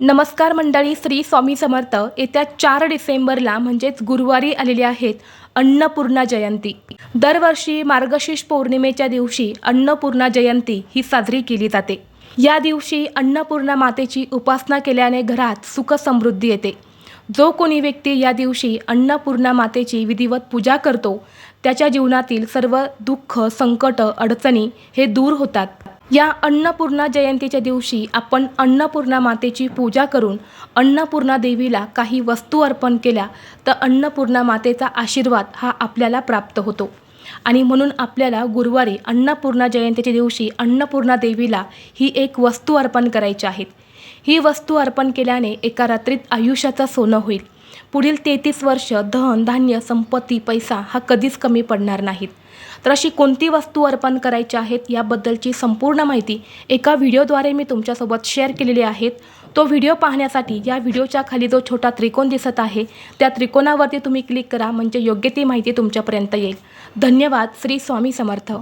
नमस्कार मंडळी श्री स्वामी समर्थ. येत्या चार डिसेंबरला म्हणजेच गुरुवारी आलेली आहेत अन्नपूर्णा जयंती. दरवर्षी मार्गशीर्ष पौर्णिमेच्या दिवशी अन्नपूर्णा जयंती ही साजरी केली जाते. या दिवशी अन्नपूर्णा मातेची उपासना केल्याने घरात सुख समृद्धी येते. जो कोणी व्यक्ती या दिवशी अन्नपूर्णा मातेची विधिवत पूजा करतो त्याच्या जीवनातील सर्व दुःख संकट अडचणी हे दूर होतात. या अन्नपूर्णा जयंतीच्या दिवशी आपण अन्नपूर्णा मातेची पूजा करून अन्नपूर्णा देवीला काही वस्तू अर्पण केल्या तर अन्नपूर्णा मातेचा आशीर्वाद हा आपल्याला प्राप्त होतो. आणि म्हणून आपल्याला गुरुवारी अन्नपूर्णा जयंतीच्या दिवशी अन्नपूर्णा देवीला ही एक वस्तू अर्पण करायची आहेत ही वस्तू अर्पण केल्याने एका रात्रीत आयुष्याचं सोनं होईल. पुढील तेहतीस वर्ष धन धान्य संपत्ती पैसा हा कधीच कमी पडणार नाहीत. तर अशी कोणती वस्तू अर्पण करायची आहेत याबद्दलची संपूर्ण माहिती एका व्हिडिओद्वारे मी तुमच्यासोबत शेअर केलेली आहेत. तो व्हिडिओ पाहण्यासाठी या व्हिडिओच्या खाली जो छोटा त्रिकोण दिसत आहे त्या त्रिकोणावरती तुम्ही क्लिक करा म्हणजे योग्य ती माहिती तुमच्यापर्यंत येईल. धन्यवाद. श्री स्वामी समर्थ.